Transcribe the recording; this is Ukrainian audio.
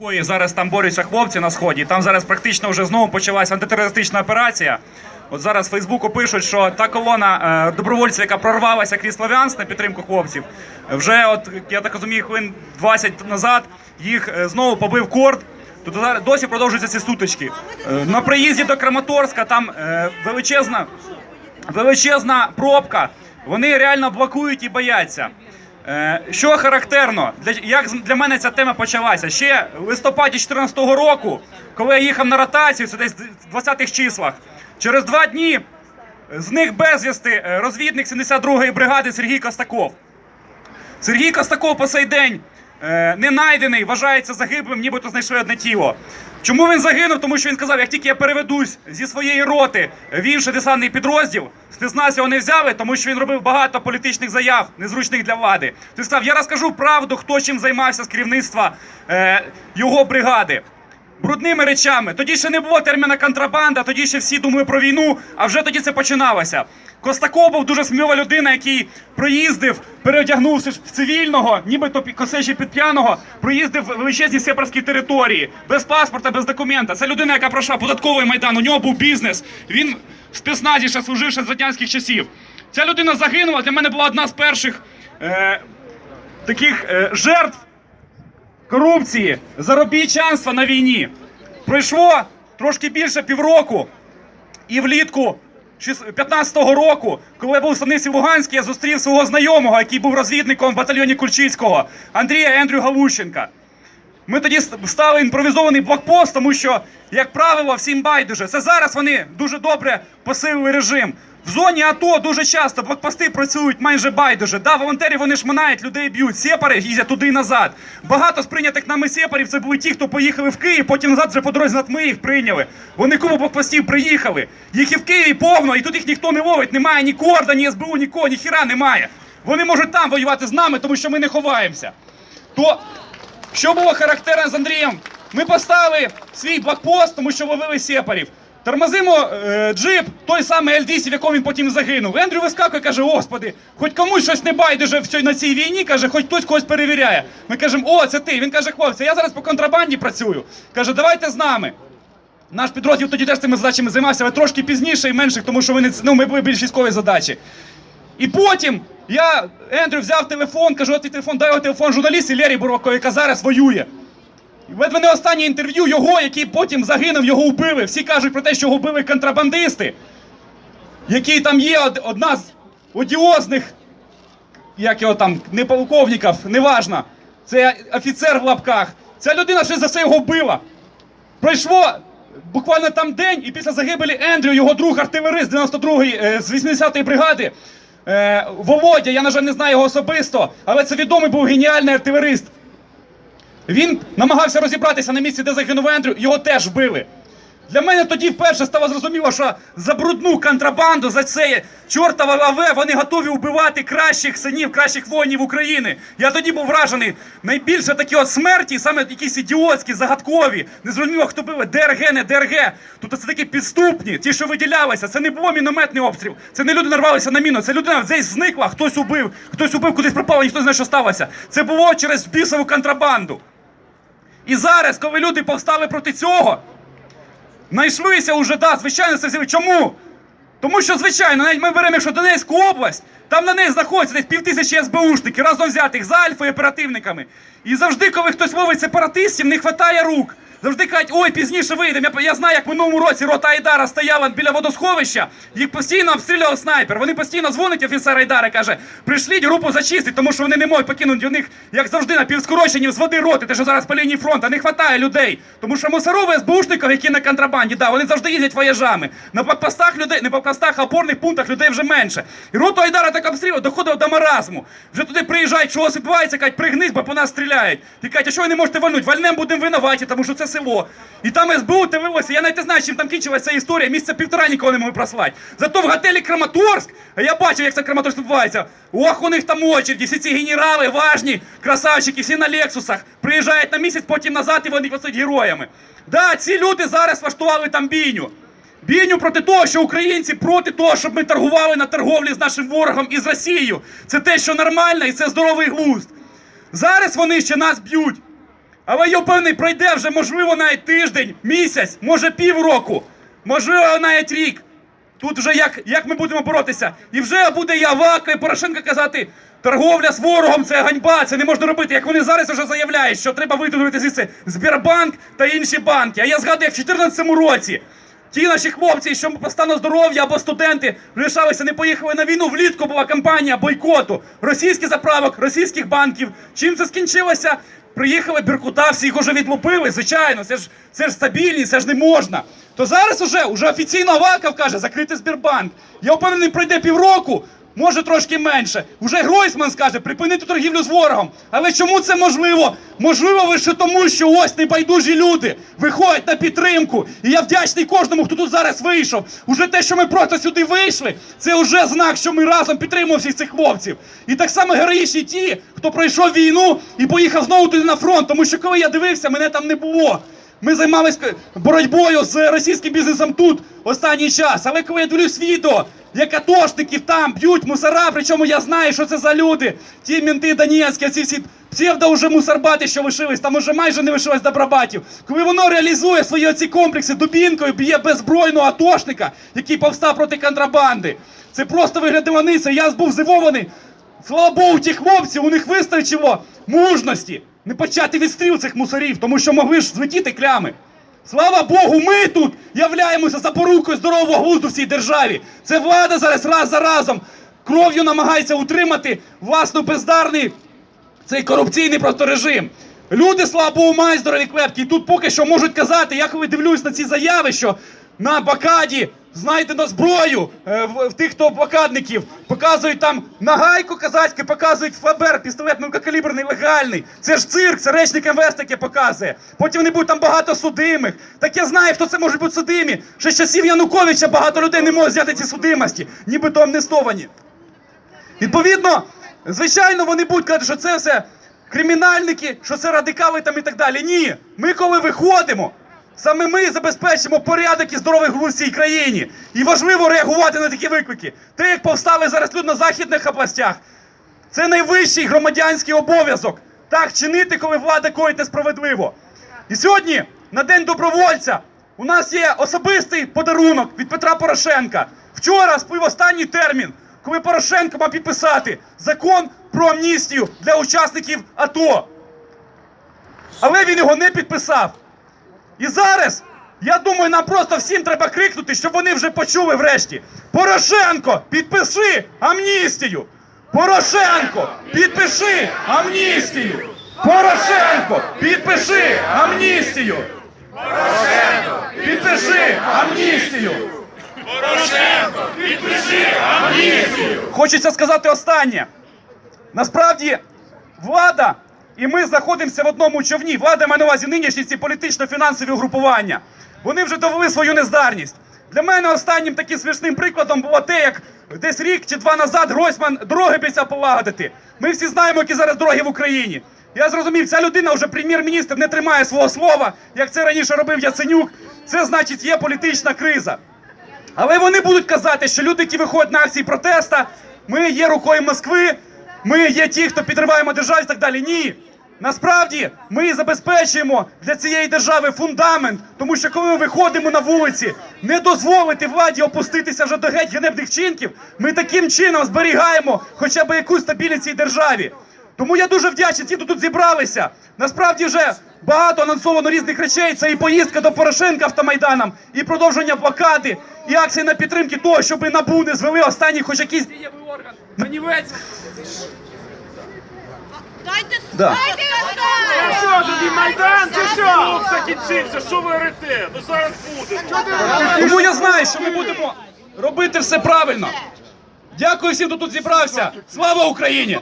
Кої зараз там борються хлопці на сході. Там зараз практично вже знову почалася антитерористична операція. От зараз в Фейсбуку пишуть, що та колона е, добровольців, яка прорвалася крізь Слов'янськ на підтримку хлопців, вже от я так розумію, хвилин 20 назад їх е, знову побив корд. Тут зараз досі продовжуються ці сутички. Е, на приїзді до Краматорська там величезна, величезна пробка. Вони реально блокують і бояться. Е, Що характерно, для як для мене ця тема почалася? Ще в листопаді 2014 року, коли я їхав на ротацію, це десь в 20-х числах, через два дні зник безвісти е, розвідник 72-ї бригади Сергій Костаков. Сергій Костаков по сей день не найдений, вважається загиблим, нібито знайшли одне тіло. Чому він загинув? Тому що він сказав, як тільки я переведусь зі своєї роти в інший десантний підрозділ, спецназ його не взяли, тому що він робив багато політичних заяв, незручних для влади. Ти сказав, я розкажу правду, хто чим займався з керівництва е, його бригади. Брудними речами. Тоді ще не було терміна контрабанда, тоді ще всі думали про війну, а вже тоді це починалося. Костаков був дуже смілива людина, який проїздив, переодягнувшись в цивільного, нібито косежі під п'яного, проїздив величезні сепарські території, без паспорта, без документа. Це людина, яка пройшла податковий майдан, у нього був бізнес. Він в спецназі ще служив ще з радянських часів. Ця людина загинула. Для мене була одна з перших е, таких е, жертв корупції, заробітчанства на війні. Пройшло трошки більше півроку, і влітку 15-го року, коли я був в станиці Луганській, я зустрів свого знайомого, який був розвідником в батальйоні Кульчицького, Андрія Ендрю Галущенка. Ми тоді стали імпровізований блокпост, тому що, як правило, всім байдуже. Це зараз вони дуже добре посилили режим. В зоні АТО дуже часто блокпости працюють майже байдуже. Да, волонтери вони шминають, людей б'ють. Сепари їздять туди і назад. Багато з прийнятих нами сепарів це були ті, хто поїхали в Київ, потім назад вже по дорозі над ми їх прийняли. Вони купу блокпостів приїхали. Їх і в Києві повно, і тут їх ніхто не ловить. Немає ні корда, ні СБУ, нікого, ні хіра немає. Вони можуть там воювати з нами, тому що ми не ховаємося. То що було характерно з Андрієм? Ми поставили свій блокпост, тому що ловили сепарів. Тормозимо е, джип, той самий L200, в якому він потім загинув. Ендрю вискакує, каже: Господи, хоч комусь щось не байдуже в цій, на цій війні, каже, хоч хтось когось перевіряє. Ми кажемо, о, це ти. Він каже, хлопці, я зараз по контрабанді працюю. Каже, давайте з нами. Наш підрозділ тоді теж цими задачами займався, але трошки пізніше і менших, тому що вони, ну, ми були більш військові задачі. І потім я Ендрю взяв телефон, кажу, от телефон, дай телефон журналістці Лері Бурбаковій, яка зараз воює. От мене останнє інтерв'ю його, який потім загинув, його вбили. Всі кажуть про те, що його вбили контрабандисти, які там є одна з одіозних, як його там, не полковників, неважно. Це офіцер в лапках. Ця людина ще за це його вбила. Пройшло буквально там день, і після загибелі Ендрю, його друг артилерист 92-ї е, з 80-ї бригади. Е, Володя, я, на жаль, не знаю його особисто, але це відомий був геніальний артилерист. Він намагався розібратися на місці, де загинув Ендрю, його теж вбили. Для мене тоді вперше стало зрозуміло, що за брудну контрабанду, за це чортове АВ вони готові вбивати кращих синів, кращих воїнів України. Я тоді був вражений. Найбільше такі от смерті, саме якісь ідіотські, загадкові. Не зрозуміло, хто бив ДРГ, не ДРГ. Тут це такі підступні, ті, що виділялися. Це не було мінометний обстріл. Це не люди нарвалися на міну. Це людина десь зникла, хтось убив, хтось убив, кудись пропав, ніхто не знає, що сталося. Це було через бісову контрабанду. І зараз, коли люди повстали проти цього, знайшлися уже, да, звичайно, це. Чому? Тому що, звичайно, навіть ми беремо, якщо Донецьку область, там на неї знаходяться десь півтисячі СБУшників, разом взятих за Альфою оперативниками. І завжди, коли хтось ловить сепаратистів, не вистачає рук. Завжди кажуть, ой, пізніше вийдемо. Я, я знаю, як в минулому році рота Айдара стояла біля водосховища, їх постійно обстрілював снайпер. Вони постійно дзвонять офіцер Айдара, каже, прийшліть групу зачистити, тому що вони не можуть покинути у них, як завжди, напівскорочені з води роти, те, що зараз по лінії фронту, не вистачає людей. Тому що мусорові СБУшників, які на контрабанді, да, вони завжди їздять вояжами. На блокпостах людей, не блокпостах, а опорних пунктах людей вже менше. І роту Айдара так обстрілював, доходив до маразму. Вже туди приїжджають, що відбувається, кажуть, пригнись, бо по нас стріляють. Ти кажуть, а що ви не можете вальнути? Вальнем будемо винуваті, тому що це село. І там СБУ дивилося, я навіть не знаю, чим там кінчилася історія. Місяця півтора нікого не могли прослати. Зато в готелі Краматорськ, а я бачив, як це Краматорськ відбувається. Ох, у них там очереді, всі ці генерали, важні, красавчики, всі на лексусах. Приїжджають на місяць, потім назад і вони стають героями. Да, ці люди зараз влаштували там бійню. Бійню проти того, що українці проти того, щоб ми торгували на торговлі з нашим ворогом і з Росією. Це те, що нормально, і це здоровий глузд. Зараз вони ще нас б'ють. Але я впевнений, пройде вже, можливо, навіть тиждень, місяць, може півроку, можливо, навіть рік. Тут вже як, як ми будемо боротися? І вже буде Явака і Порошенко казати, торговля з ворогом це ганьба, це не можна робити. Як вони зараз вже заявляють, що треба виділити звідси Сбербанк та інші банки. А я згадую, як в 2014 році ті наші хлопці, що по стану здоров'я або студенти лишалися, не поїхали на війну. Влітку була кампанія бойкоту російських заправок, російських банків. Чим це скінчилося? Приїхали Беркутавці, їх уже відлупили, звичайно, це ж це ж стабільність, це ж не можна. То зараз уже, уже офіційно Аваков каже, закрити Сбербанк. Я впевнений, пройде півроку, може трошки менше. Уже Гройсман скаже, припинити торгівлю з ворогом. Але чому це можливо? Можливо, лише тому, що ось небайдужі люди виходять на підтримку. І я вдячний кожному, хто тут зараз вийшов. Уже те, що ми просто сюди вийшли, це вже знак, що ми разом підтримуємо всіх цих хлопців. І так само героїчні ті, хто пройшов війну і поїхав знову туди на фронт. Тому що коли я дивився, мене там не було. Ми займалися боротьбою з російським бізнесом тут останній час. Але коли я дивлюсь відео, як атошників там б'ють мусора, причому я знаю, що це за люди. Ті мінти Донецькі, ці всі псевдо уже мусорбати, що лишились, там уже майже не лишилось добробатів. Коли воно реалізує свої оці комплекси дубінкою, б'є беззбройного атошника, який повстав проти контрабанди. Це просто виглядало нице. Я був здивований. Слава Богу, ті хлопці, у них вистачило мужності не почати відстріл цих мусорів, тому що могли ж злетіти клями. Слава Богу, ми тут являємося запорукою здорового глузду в цій державі. Це влада зараз раз за разом кров'ю намагається утримати власну бездарний цей корупційний просто режим. Люди, слава Богу, мають здорові клепки. І тут поки що можуть казати, я коли дивлюсь на ці заяви, що на блокаді знайдено зброю е, в, тих, хто блокадників, показують там нагайку казацьку, показують ФБР, пістолет мелкокаліберний, легальний. Це ж цирк, це речник МВС таке показує. Потім вони будуть там багато судимих. Так я знаю, хто це може бути судимі. Ще з часів Януковича багато людей не можуть взяти ці судимості, нібито амнестовані. Відповідно, звичайно, вони будуть казати, що це все кримінальники, що це радикали там і так далі. Ні, ми коли виходимо, саме ми забезпечимо порядок і здоровий в цій країні. І важливо реагувати на такі виклики. Те, як повстали зараз люди на західних областях, це найвищий громадянський обов'язок. Так чинити, коли влада коїть несправедливо. І сьогодні, на День добровольця, у нас є особистий подарунок від Петра Порошенка. Вчора сплив останній термін, коли Порошенко мав підписати закон про амністію для учасників АТО. Але він його не підписав. І зараз, я думаю, нам просто всім треба крикнути, щоб вони вже почули врешті. Порошенко, підпиши амністію! Порошенко, підпиши амністію! Порошенко, підпиши амністію! Порошенко, підпиши амністію! Порошенко, підпиши амністію! Хочеться сказати останнє. Насправді, влада, і ми знаходимося в одному човні. Влада має на увазі нинішні ці політично-фінансові угрупування. Вони вже довели свою нездарність. Для мене останнім таким смішним прикладом було те, як десь рік чи два назад Гройсман дороги обіцяв полагодити. Ми всі знаємо, які зараз дороги в Україні. Я зрозумів, ця людина вже прем'єр-міністр не тримає свого слова, як це раніше робив Яценюк. Це значить є політична криза. Але вони будуть казати, що люди, які виходять на акції протеста, ми є рукою Москви, ми є ті, хто підриваємо державу і так далі. Ні. Насправді ми забезпечуємо для цієї держави фундамент, тому що коли ми виходимо на вулиці, не дозволити владі опуститися вже до геть генебних вчинків, ми таким чином зберігаємо хоча б якусь стабільність цій державі. Тому я дуже вдячний, ті, хто тут зібралися. Насправді вже багато анонсовано різних речей. Це і поїздка до Порошенка автомайданом, і продовження блокади, і акції на підтримки того, щоб НАБУ не звели останній хоч якийсь дієвий орган. Манівець. Дайте Да. дайте А що тоді Майдан чи що? закінчився, що ви орете? Ну зараз буде. Тому я знаю, що ми будемо робити все правильно. Дякую всім, хто тут зібрався. Слава Україні!